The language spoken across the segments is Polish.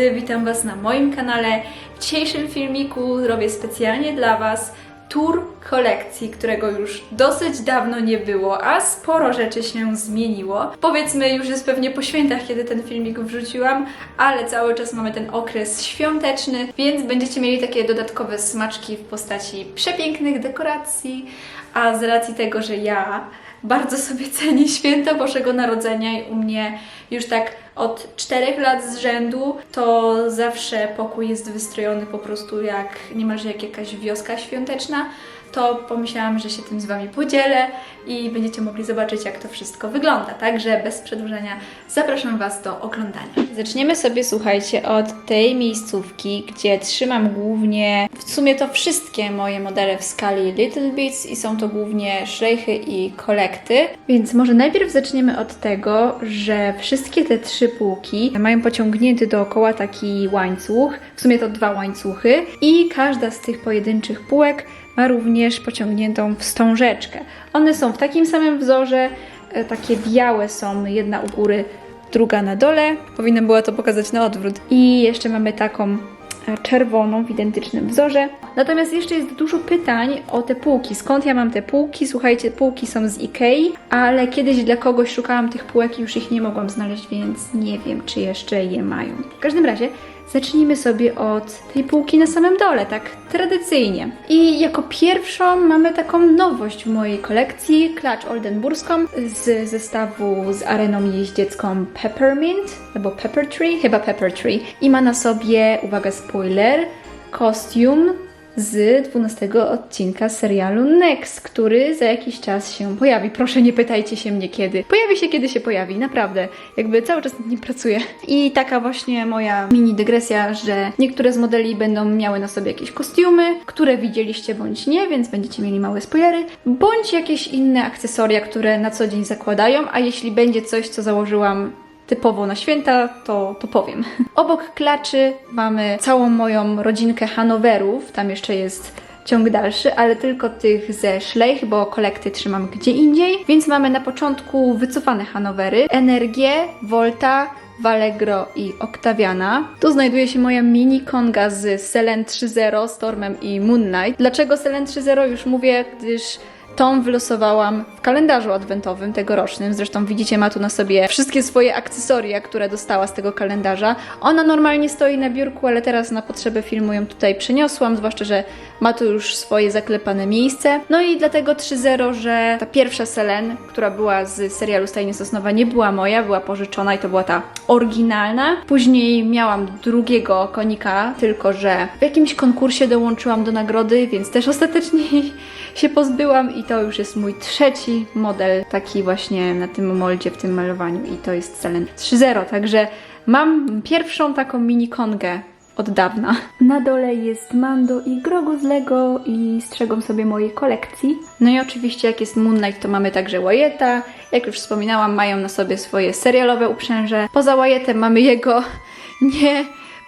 drodzy, witam Was na moim kanale. W dzisiejszym filmiku robię specjalnie dla Was tour kolekcji, którego już dosyć dawno nie było, a sporo rzeczy się zmieniło. Powiedzmy, już jest pewnie po świętach, kiedy ten filmik wrzuciłam, ale cały czas mamy ten okres świąteczny, więc będziecie mieli takie dodatkowe smaczki w postaci przepięknych dekoracji, a z racji tego, że ja bardzo sobie cenię święta Bożego Narodzenia i u mnie już tak od czterech lat z rzędu, to zawsze pokój jest wystrojony po prostu jak niemalże jak jakaś wioska świąteczna. To pomyślałam, że się tym z Wami podzielę i będziecie mogli zobaczyć, jak to wszystko wygląda. Także bez przedłużenia zapraszam Was do oglądania. Zaczniemy sobie, słuchajcie, od tej miejscówki, gdzie trzymam głównie, w sumie to wszystkie moje modele w skali Little Bits i są to głównie szlejchy i kolekty. Więc może najpierw zaczniemy od tego, że wszystkie te trzy półki mają pociągnięty dookoła taki łańcuch, w sumie to dwa łańcuchy i każda z tych pojedynczych półek ma również pociągniętą wstążeczkę. One są w takim samym wzorze, e, takie białe są, jedna u góry, druga na dole. Powinnam była to pokazać na odwrót. I jeszcze mamy taką e, czerwoną w identycznym wzorze. Natomiast jeszcze jest dużo pytań o te półki. Skąd ja mam te półki? Słuchajcie, półki są z Ikei, ale kiedyś dla kogoś szukałam tych półek i już ich nie mogłam znaleźć, więc nie wiem, czy jeszcze je mają. W każdym razie zacznijmy sobie od tej półki na samym dole, tak tradycyjnie. I jako pierwszą mamy taką nowość w mojej kolekcji, klacz oldenburską z zestawu z areną jeździecką Peppermint, albo Pepper Tree, chyba Pepper Tree. I ma na sobie, uwaga, spoiler, kostium z 12 odcinka serialu Next, który za jakiś czas się pojawi. Proszę nie pytajcie się mnie kiedy. Pojawi się kiedy się pojawi, naprawdę. Jakby cały czas nad nim pracuję. I taka właśnie moja mini dygresja, że niektóre z modeli będą miały na sobie jakieś kostiumy, które widzieliście bądź nie, więc będziecie mieli małe spoilery, bądź jakieś inne akcesoria, które na co dzień zakładają, a jeśli będzie coś, co założyłam typowo na święta, to, to powiem. Obok klaczy mamy całą moją rodzinkę Hanowerów, tam jeszcze jest ciąg dalszy, ale tylko tych ze Schleich, bo kolekty trzymam gdzie indziej, więc mamy na początku wycofane Hanowery, Energię, Volta, Vallegro i Octaviana. Tu znajduje się moja mini konga z Selen 3.0, Stormem i Moon Knight. Dlaczego Selen 3.0? Już mówię, gdyż Tą wylosowałam w kalendarzu adwentowym tegorocznym. Zresztą widzicie, ma tu na sobie wszystkie swoje akcesoria, które dostała z tego kalendarza. Ona normalnie stoi na biurku, ale teraz na potrzeby filmu ją tutaj przeniosłam, zwłaszcza, że ma tu już swoje zaklepane miejsce. No i dlatego 3.0, że ta pierwsza Selen, która była z serialu Stajnie Sosnowa, nie była moja, była pożyczona i to była ta oryginalna. Później miałam drugiego konika, tylko że w jakimś konkursie dołączyłam do nagrody, więc też ostatecznie się pozbyłam i to już jest mój trzeci model, taki właśnie na tym moldzie, w tym malowaniu i to jest Selen 3.0, także mam pierwszą taką mini kongę od dawna. Na dole jest Mando i Grogu z Lego i strzegą sobie mojej kolekcji. No i oczywiście jak jest Moon Knight, to mamy także Wyetta. Jak już wspominałam, mają na sobie swoje serialowe uprzęże. Poza Wyettem mamy jego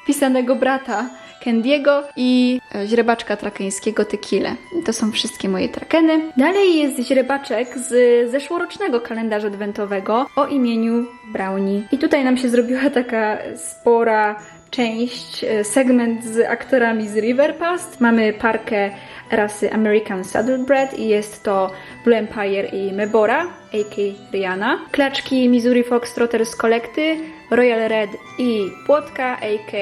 niepisanego brata, Candiego i e, źrebaczka trakeńskiego Tequila. To są wszystkie moje trakeny. Dalej jest źrebaczek z zeszłorocznego kalendarza adwentowego o imieniu Brownie. I tutaj nam się zrobiła taka spora część, e, segment z aktorami z River Past. Mamy parkę rasy American Saddlebred i jest to Blue Empire i Mebora, a.k. Rihanna. Klaczki Missouri Foxtrotter z kolekty, Royal Red i Płotka, a.k.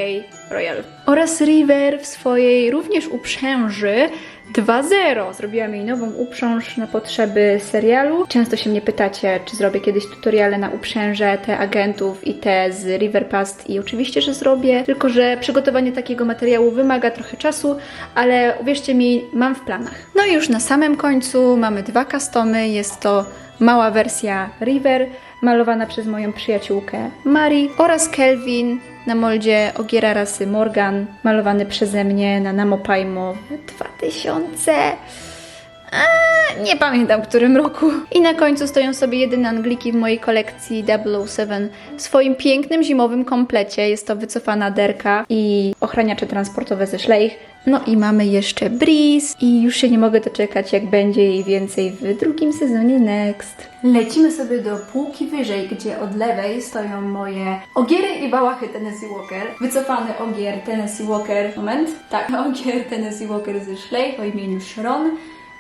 Royal. Oraz River w swojej również uprzęży 2.0. Zrobiłam jej nową uprząż na potrzeby serialu. Często się mnie pytacie, czy zrobię kiedyś tutoriale na uprzęże, te agentów i te z River Past i oczywiście, że zrobię, tylko że przygotowanie takiego materiału wymaga trochę czasu, ale uwierzcie mi, mam w planach. No i już na samym końcu mamy dwa customy, jest to mała wersja River, malowana przez moją przyjaciółkę Mari oraz Kelvin na moldzie ogiera rasy Morgan, malowany przeze mnie na Namopaimo w 2000... Nie pamiętam w którym roku. I na końcu stoją sobie jedyne Angliki w mojej kolekcji 007 w swoim pięknym zimowym komplecie. Jest to wycofana derka i ochraniacze transportowe ze Schleich. No i mamy jeszcze Breeze i już się nie mogę doczekać, jak będzie jej więcej w drugim sezonie Next. Lecimy sobie do półki wyżej, gdzie od lewej stoją moje ogiery i bałachy Tennessee Walker. Wycofany ogier Tennessee Walker. Moment. Tak, ogier Tennessee Walker ze Schleich o imieniu Sharon.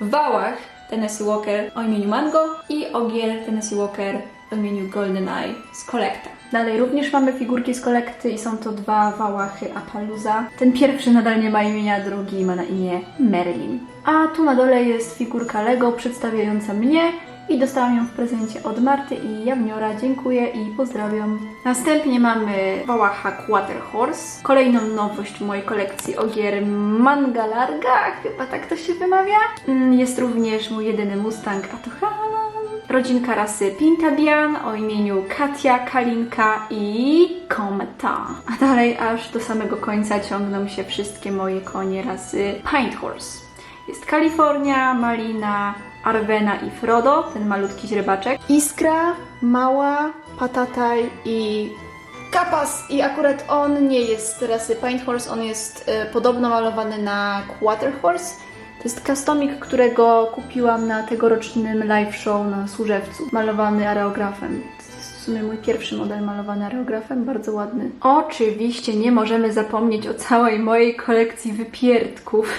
Wałach Tennessee Walker o imieniu Mango i ogier Tennessee Walker o imieniu GoldenEye z kolekta. Dalej również mamy figurki z kolekty i są to dwa wałachy Appaloosa. Ten pierwszy nadal nie ma imienia, drugi ma na imię Marilyn. A tu na dole jest figurka Lego przedstawiająca mnie i dostałam ją w prezencie od Marty i Jawniora. Dziękuję i pozdrawiam. Następnie mamy Wałacha Quarter Horse. Kolejną nowość w mojej kolekcji ogier Mangalarga, chyba tak to się wymawia. Mm, Jest również mój jedyny Mustang, a to Hanan. Rodzinka rasy Pintabian o imieniu Katia, Kalinka i Kometa. A dalej aż do samego końca ciągną się wszystkie moje konie rasy Pint Horse. Jest Kalifornia, Malina, Arwena i Frodo, ten malutki źrebaczek. Iskra, Mała, Patataj i Kapas. I akurat on nie jest rasy Paint Horse, on jest e, podobno malowany na Quarter Horse. To jest customik, którego kupiłam na tegorocznym live show na Służewcu, malowany areografem. To jest w sumie mój pierwszy model malowany areografem, bardzo ładny. Oczywiście nie możemy zapomnieć o całej mojej kolekcji wypierdków,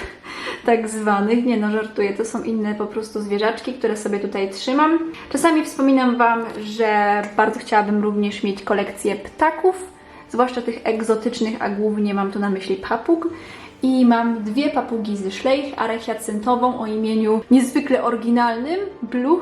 tak zwanych. Nie no, żartuję, to są inne po prostu zwierzaczki, które sobie tutaj trzymam. Czasami wspominam Wam, że bardzo chciałabym również mieć kolekcję ptaków, zwłaszcza tych egzotycznych, a głównie mam tu na myśli papug. I mam dwie papugi ze arę hyacyntową o imieniu niezwykle oryginalnym, Blue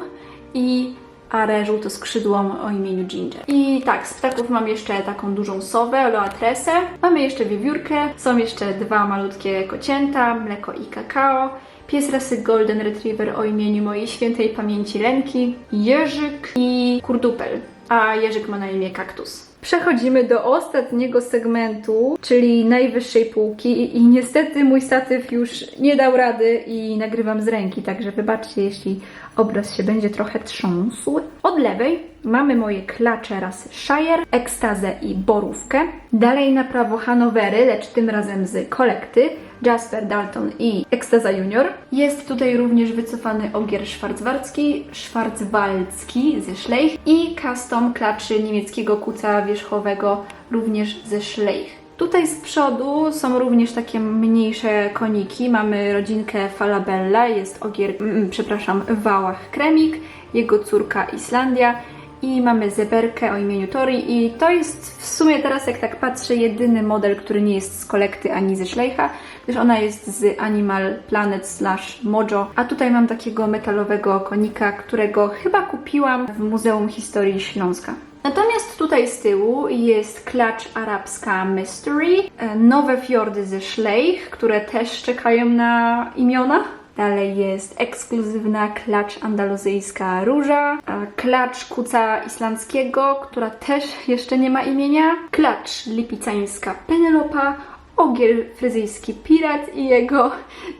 i arę żółtoskrzydłą o imieniu Ginger. I tak, z ptaków mam jeszcze taką dużą sowę, loatresę. Mamy jeszcze wiewiórkę, są jeszcze dwa malutkie kocięta, mleko i kakao. Pies rasy Golden Retriever o imieniu mojej świętej pamięci Lenki, Jerzyk i Kurdupel, a Jerzyk ma na imię Kaktus. Przechodzimy do ostatniego segmentu, czyli najwyższej półki i niestety mój statyw już nie dał rady i nagrywam z ręki, także wybaczcie, jeśli obraz się będzie trochę trząsł. Od lewej mamy moje klacze rasy Shire, Ekstazę i Borówkę. Dalej na prawo Hanowery, lecz tym razem z kolekty. Jasper Dalton i Ekstaza Junior. Jest tutaj również wycofany ogier szwarcwarcki, szwarcwaldzki ze Schleich i custom klaczy niemieckiego kuca wierzchowego również ze Schleich. Tutaj z przodu są również takie mniejsze koniki. Mamy rodzinkę Falabella, jest ogier, mm, przepraszam, Wałach Kremik, jego córka Islandia i mamy zeberkę o imieniu Tori i to jest w sumie teraz jak tak patrzę jedyny model, który nie jest z kolekty ani ze Schleicha, gdyż ona jest z Animal Planet slash Mojo, a tutaj mam takiego metalowego konika, którego chyba kupiłam w Muzeum Historii Śląska. Natomiast tutaj z tyłu jest klacz arabska Mystery, e, nowe fiordy ze Schleich, które też czekają na imiona. Dalej jest ekskluzywna klacz andaluzyjska Róża, klacz kuca islandzkiego, która też jeszcze nie ma imienia, klacz lipicańska Penelopa, ogier fryzyjski Pirat i jego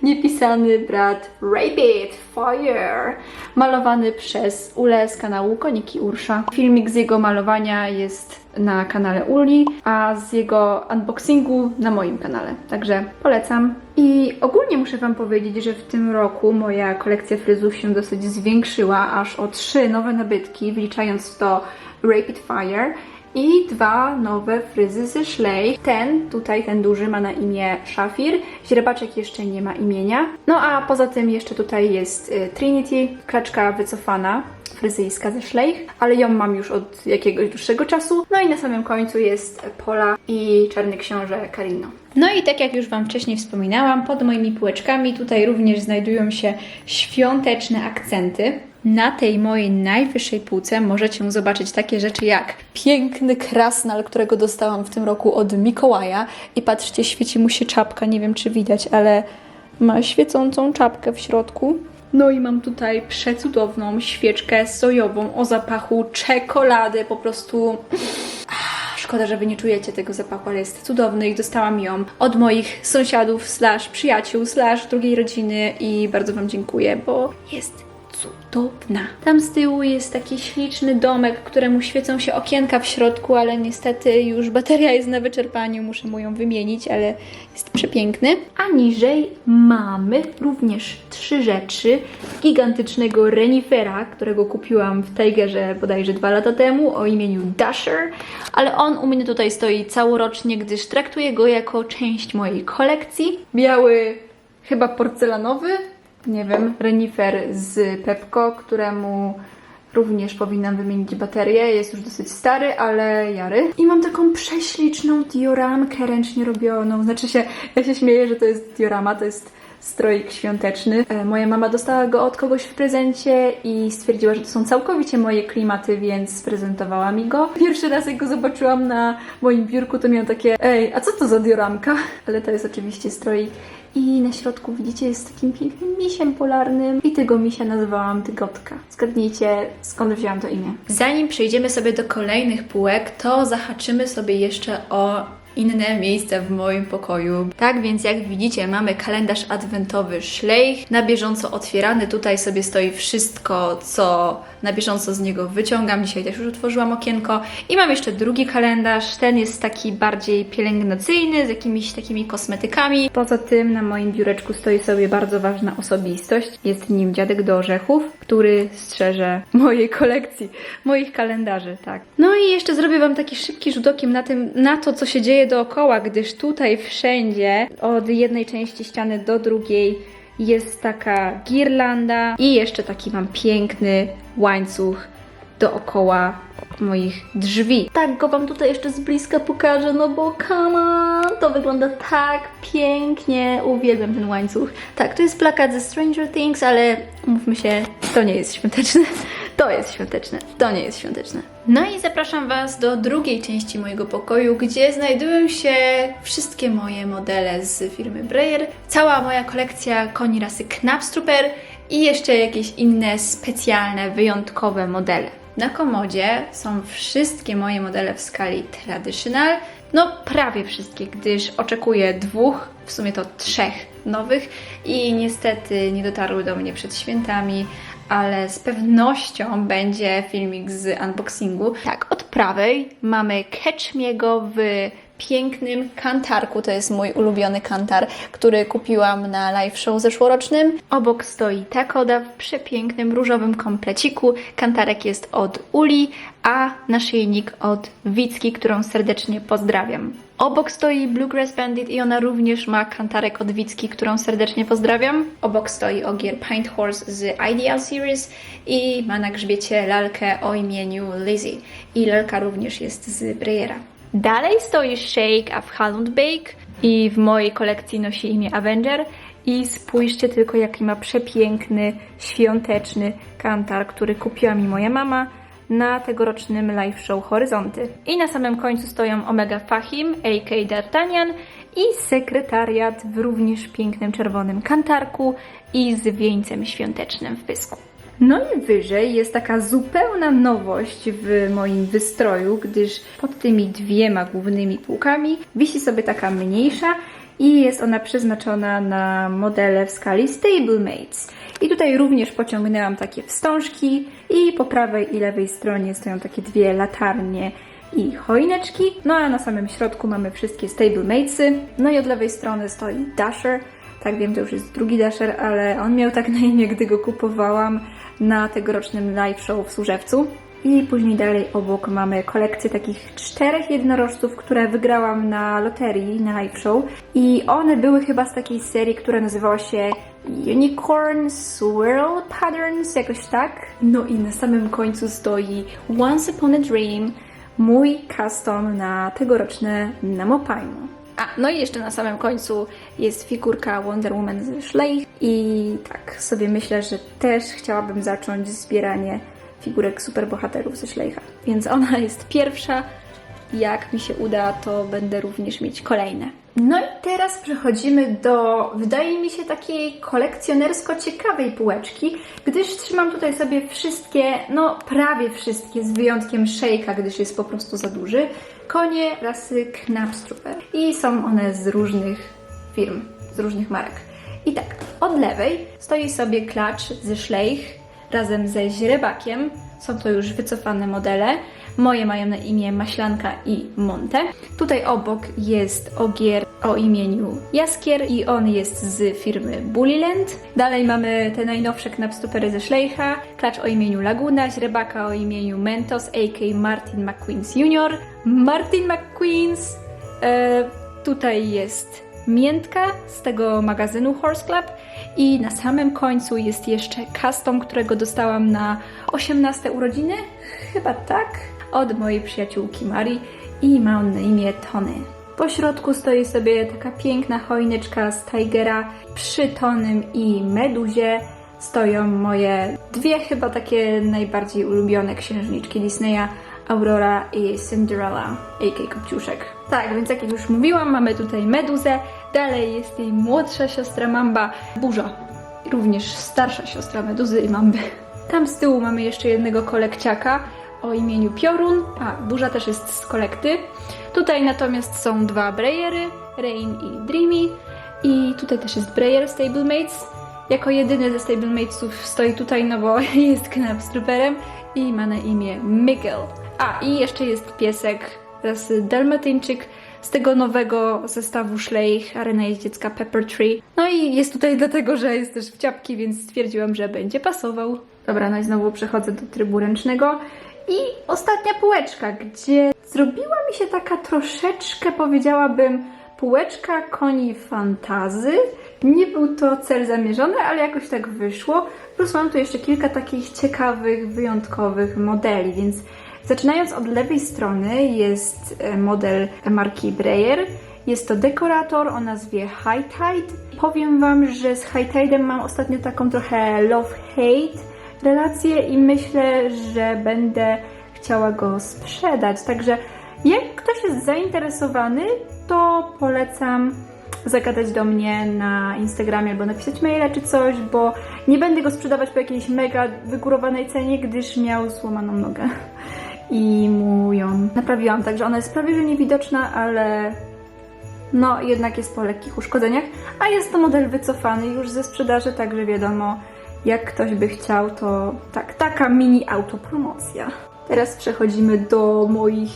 niepisany brat Rabbit Fire, malowany przez Ule z kanału Koniki Ursza. Filmik z jego malowania jest na kanale Uli, a z jego unboxingu na moim kanale. Także polecam. I ogólnie muszę Wam powiedzieć, że w tym roku moja kolekcja fryzów się dosyć zwiększyła, aż o trzy nowe nabytki, wliczając w to Rapid Fire i dwa nowe fryzy ze Schleich. Ten, tutaj ten duży ma na imię Szafir, źrebaczek jeszcze nie ma imienia. No a poza tym jeszcze tutaj jest y, Trinity, klaczka wycofana, fryzyjska ze Schleich, ale ją mam już od jakiegoś dłuższego czasu. No i na samym końcu jest Pola i Czarny Książę Carino. No i tak jak już Wam wcześniej wspominałam, pod moimi półeczkami tutaj również znajdują się świąteczne akcenty. Na tej mojej najwyższej półce możecie zobaczyć takie rzeczy jak piękny krasnal, którego dostałam w tym roku od Mikołaja. I patrzcie, świeci mu się czapka, nie wiem czy widać, ale ma świecącą czapkę w środku. No i mam tutaj przecudowną świeczkę sojową o zapachu czekolady, po prostu aż Szkoda, że wy nie czujecie tego zapachu, ale jest cudowny i dostałam ją od moich sąsiadów, slash przyjaciół, slash drugiej rodziny i bardzo wam dziękuję, bo jest cudowna. Tam z tyłu jest taki śliczny domek, któremu świecą się okienka w środku, ale niestety już bateria jest na wyczerpaniu, muszę mu ją wymienić, ale jest przepiękny. A niżej mamy również trzy rzeczy gigantycznego renifera, którego kupiłam w Tigerze bodajże dwa lata temu o imieniu Dasher, ale on u mnie tutaj stoi całorocznie, gdyż traktuję go jako część mojej kolekcji. Biały, chyba porcelanowy, nie wiem, renifer z Pepco, któremu również powinnam wymienić baterię. Jest już dosyć stary, ale jary. I mam taką prześliczną dioramkę ręcznie robioną. Znaczy się, ja się śmieję, że to jest diorama, to jest stroik świąteczny. E, Moja mama dostała go od kogoś w prezencie i stwierdziła, że to są całkowicie moje klimaty, więc sprezentowała mi go. Pierwszy raz jak go zobaczyłam na moim biurku, to miałam takie ej, a co to za dioramka? Ale to jest oczywiście stroik i na środku widzicie jest takim pięknym misiem polarnym i tego misia nazwałam Tygotka. Zgadnijcie skąd wzięłam to imię. Zanim przejdziemy sobie do kolejnych półek, to zahaczymy sobie jeszcze o inne miejsca w moim pokoju. Tak więc jak widzicie mamy kalendarz adwentowy Szlejch, na bieżąco otwierany. Tutaj sobie stoi wszystko, co na bieżąco z niego wyciągam. Dzisiaj też już otworzyłam okienko. I mam jeszcze drugi kalendarz. Ten jest taki bardziej pielęgnacyjny, z jakimiś takimi kosmetykami. Poza tym na moim biureczku stoi sobie bardzo ważna osobistość. Jest nim dziadek do orzechów, który strzeże mojej kolekcji, moich kalendarzy, tak. No i jeszcze zrobię Wam taki szybki rzut okiem na, tym, na to, co się dzieje dookoła, gdyż tutaj wszędzie, od jednej części ściany do drugiej, jest taka girlanda i jeszcze taki mam piękny łańcuch dookoła moich drzwi. Tak go Wam tutaj jeszcze z bliska pokażę, no bo come on, to wygląda tak pięknie. Uwielbiam ten łańcuch. Tak, to jest plakat ze Stranger Things, ale mówmy się, to nie jest świąteczne. To jest świąteczne, to nie jest świąteczne. No i zapraszam Was do drugiej części mojego pokoju, gdzie znajdują się wszystkie moje modele z firmy Breyer, cała moja kolekcja koni rasy Knapstrupper i jeszcze jakieś inne specjalne, wyjątkowe modele. Na komodzie są wszystkie moje modele w skali traditional, no prawie wszystkie, gdyż oczekuję dwóch, w sumie to trzech nowych i niestety nie dotarły do mnie przed świętami, ale z pewnością będzie filmik z unboxingu. Tak, od prawej mamy Catch Miego w pięknym kantarku. To jest mój ulubiony kantar, który kupiłam na live show zeszłorocznym. Obok stoi Takoda w przepięknym różowym kompleciku. Kantarek jest od Uli, a naszyjnik od Wicki, którą serdecznie pozdrawiam. Obok stoi Bluegrass Bandit i ona również ma kantarek od Wicki, którą serdecznie pozdrawiam. Obok stoi ogier Paint Horse z Ideal Series i ma na grzbiecie lalkę o imieniu Lizzie. I lalka również jest z Breyera. Dalej stoi Shake of Holland Bake i w mojej kolekcji nosi imię Avenger. I spójrzcie tylko, jaki ma przepiękny, świąteczny kantar, który kupiła mi moja mama na tegorocznym live show Horyzonty. I na samym końcu stoją Omega Fahim, a.k. D'Artagnan i sekretariat w również pięknym czerwonym kantarku i z wieńcem świątecznym w pysku. No i wyżej jest taka zupełna nowość w moim wystroju, gdyż pod tymi dwiema głównymi półkami wisi sobie taka mniejsza i jest ona przeznaczona na modele w skali Stablemates. I tutaj również pociągnęłam takie wstążki i po prawej i lewej stronie stoją takie dwie latarnie i choineczki. No a na samym środku mamy wszystkie Stablematesy. No i od lewej strony stoi Dasher. Tak wiem, to już jest drugi Dasher, ale on miał tak na imię, gdy go kupowałam na tegorocznym live show w Służewcu. I później dalej obok mamy kolekcję takich czterech jednorożców, które wygrałam na loterii, na live show. I one były chyba z takiej serii, która nazywała się Unicorn Swirl Patterns, jakoś tak. No i na samym końcu stoi Once Upon a Dream, mój custom na tegoroczne Namopajmu. A, no i jeszcze na samym końcu jest figurka Wonder Woman ze Schleich i tak sobie myślę, że też chciałabym zacząć zbieranie figurek superbohaterów ze Schleicha. Więc ona jest pierwsza. Jak mi się uda, to będę również mieć kolejne. No i teraz przechodzimy do, wydaje mi się, takiej kolekcjonersko ciekawej półeczki, gdyż trzymam tutaj sobie wszystkie, no prawie wszystkie, z wyjątkiem Shake'a, gdyż jest po prostu za duży, konie rasy Knapstrupper. I są one z różnych firm, z różnych marek. I tak, od lewej stoi sobie klacz ze Schleich razem ze źrebakiem. Są to już wycofane modele. Moje mają na imię Maślanka i Monte. Tutaj obok jest ogier o imieniu Jaskier i on jest z firmy Bullyland. Dalej mamy te najnowsze knapstupery ze Schleicha, klacz o imieniu Laguna, źrebaka o imieniu Mentos, a.k. Martin McQueens Jr. Martin McQueens, e, tutaj jest miętka z tego magazynu Horse Club i na samym końcu jest jeszcze custom, którego dostałam na 18 urodziny, chyba tak, od mojej przyjaciółki Marii i ma on na imię Tony. Po środku stoi sobie taka piękna choineczka z Tigera przy Tonym i Meduzie. Stoją moje dwie chyba takie najbardziej ulubione księżniczki Disneya, Aurora i Cinderella, a.k. Kopciuszek. Tak, więc jak już mówiłam, mamy tutaj Meduzę, dalej jest jej młodsza siostra Mamba, Burza, również starsza siostra Meduzy i Mamby. Tam z tyłu mamy jeszcze jednego kolekciaka o imieniu Piorun, a Burza też jest z kolekty. Tutaj natomiast są dwa Breyery, Rain i Dreamy i tutaj też jest Breyer Stablemates. Jako jedyny ze Stablematesów stoi tutaj, no bo jest knapstruperem i ma na imię Miguel. A, i jeszcze jest piesek rasy Dalmatyńczyk z tego nowego zestawu Schleich, Arena Jeździecka Pepper Tree. No i jest tutaj dlatego, że jest też w ciapki, więc stwierdziłam, że będzie pasował. Dobra, no i znowu przechodzę do trybu ręcznego. I ostatnia półeczka, gdzie zrobiła mi się taka troszeczkę, powiedziałabym, półeczka koni fantazy. Nie był to cel zamierzony, ale jakoś tak wyszło. Plus mam tu jeszcze kilka takich ciekawych, wyjątkowych modeli, więc zaczynając od lewej strony jest e, model marki Breyer. Jest to dekorator o nazwie High Tide. Powiem Wam, że z High Tide'em mam ostatnio taką trochę love-hate relację i myślę, że będę chciała go sprzedać. Także jak ktoś jest zainteresowany, to polecam zagadać do mnie na Instagramie albo napisać maila czy coś, bo nie będę go sprzedawać po jakiejś mega wygórowanej cenie, gdyż miał złamaną nogę i mu ją naprawiłam, także ona jest prawie że niewidoczna, ale no jednak jest po lekkich uszkodzeniach, a jest to model wycofany już ze sprzedaży, także wiadomo, jak ktoś by chciał, to tak, taka mini autopromocja. Teraz przechodzimy do moich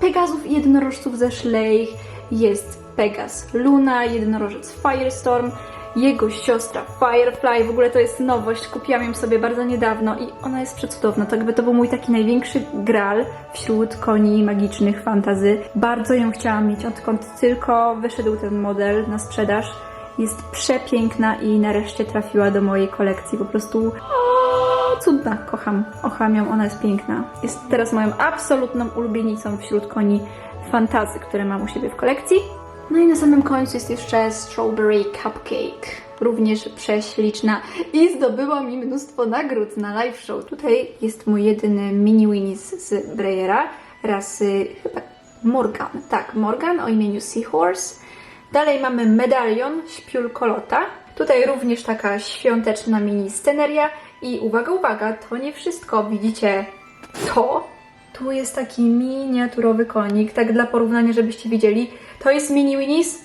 Pegazów i jednorożców ze Schleich. Jest Pegas Luna, jednorożec Firestorm, jego siostra Firefly. W ogóle to jest nowość, kupiłam ją sobie bardzo niedawno i ona jest przecudowna. Jakby to był mój taki największy gral wśród koni magicznych fantazy. Bardzo ją chciałam mieć, odkąd tylko wyszedł ten model na sprzedaż. Jest przepiękna i nareszcie trafiła do mojej kolekcji. Po prostu o, cudna, kocham. Ją, ona jest piękna. Jest teraz moją absolutną ulubienicą wśród koni fantazy, które mam u siebie w kolekcji. No i na samym końcu jest jeszcze Strawberry Cupcake. Również prześliczna i zdobyła mi mnóstwo nagród na live show. Tutaj jest mój jedyny mini Winnie's z Breyera, rasy chyba Morgan. Tak, Morgan o imieniu Seahorse. Dalej mamy medalion śpiul kolota. Tutaj również taka świąteczna mini sceneria. I uwaga, uwaga, to nie wszystko. Widzicie to? Tu jest taki miniaturowy konik, tak dla porównania, żebyście widzieli. To jest mini Winnie's,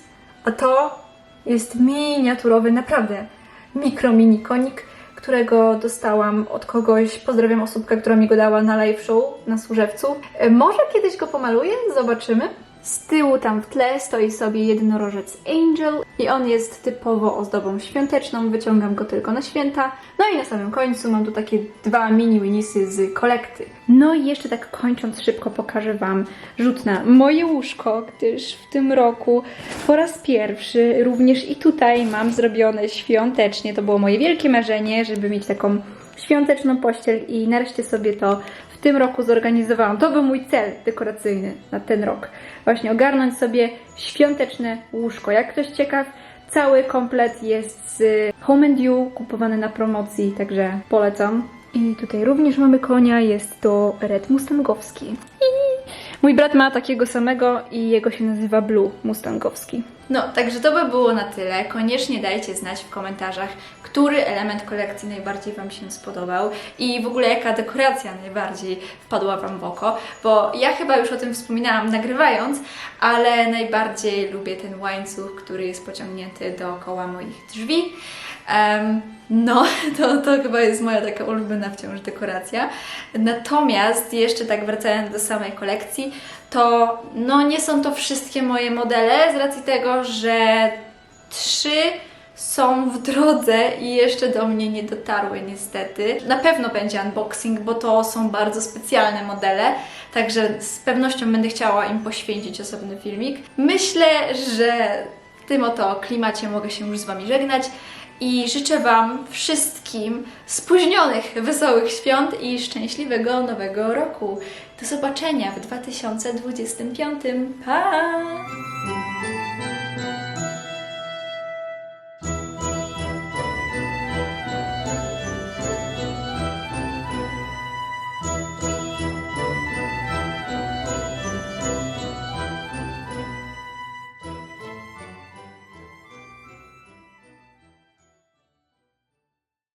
a to jest miniaturowy, naprawdę mikro mini konik, którego dostałam od kogoś. Pozdrawiam osobkę, która mi go dała na live show na Służewcu. E, Może kiedyś go pomaluję, zobaczymy. Z tyłu tam w tle stoi sobie jednorożec Angel i on jest typowo ozdobą świąteczną, wyciągam go tylko na święta. No i na samym końcu mam tu takie dwa mini Winnisy z kolekty. No i jeszcze tak kończąc szybko pokażę Wam rzut na moje łóżko, gdyż w tym roku po raz pierwszy również i tutaj mam zrobione świątecznie. To było moje wielkie marzenie, żeby mieć taką świąteczną pościel i nareszcie sobie to tym roku zorganizowałam. To był mój cel dekoracyjny na ten rok. Właśnie ogarnąć sobie świąteczne łóżko. Jak ktoś ciekaw, cały komplet jest z Home and You, kupowany na promocji, także polecam. I tutaj również mamy konia, jest to Red Mustangowski. Mój brat ma takiego samego i jego się nazywa Blue Mustangowski. No, także to by było na tyle. Koniecznie dajcie znać w komentarzach, który element kolekcji najbardziej Wam się spodobał i w ogóle jaka dekoracja najbardziej wpadła Wam w oko, bo ja chyba już o tym wspominałam nagrywając, ale najbardziej lubię ten łańcuch, który jest pociągnięty dookoła moich drzwi. Em, no, to, to chyba jest moja taka ulubiona wciąż dekoracja. Natomiast jeszcze tak wracając do samej kolekcji, to no nie są to wszystkie moje modele z racji tego, że trzy są w drodze i jeszcze do mnie nie dotarły niestety. Na pewno będzie unboxing, bo to są bardzo specjalne modele, także z pewnością będę chciała im poświęcić osobny filmik. Myślę, że w tym oto klimacie mogę się już z Wami żegnać i życzę Wam wszystkim spóźnionych, wesołych świąt i szczęśliwego nowego roku. Do zobaczenia w 2025. Pa!